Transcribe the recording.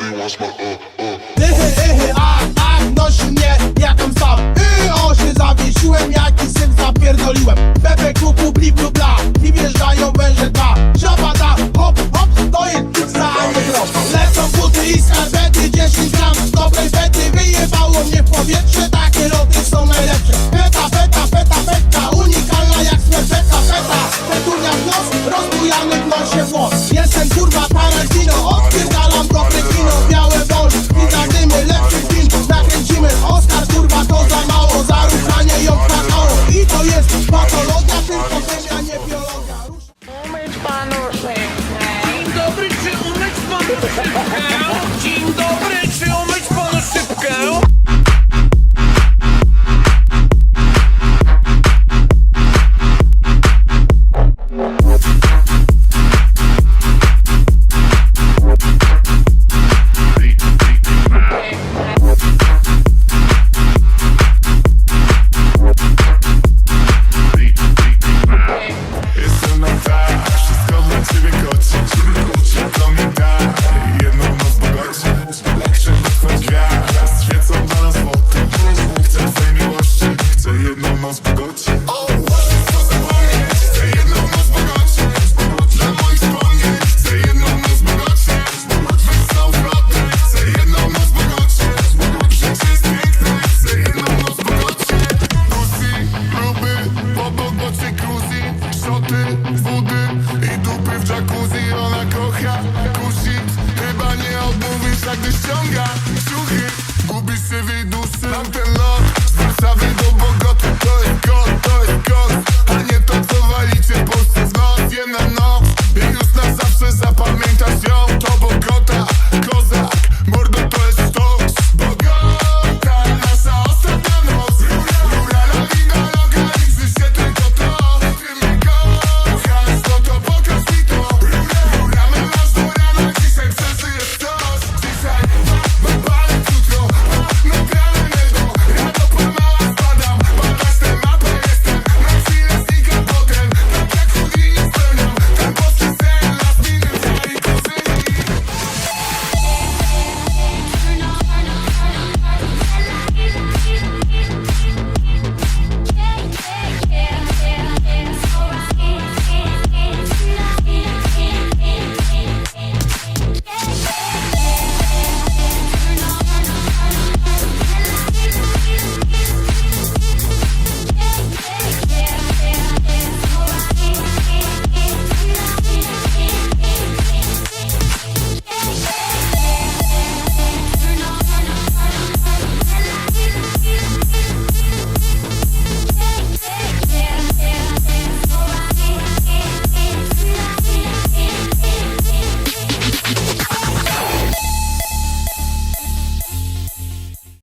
He wants my uh uh. Patologia tylko ziemia, nie biologa. Umyć panu szybkę. Dobry, czy umyć panu szybkę? wody i dupy w jacuzzi Ona kocha, kusi, chyba nie odmówisz, jak gdy ściąga ciuchy Gubisz się w idusy, tamten lot z do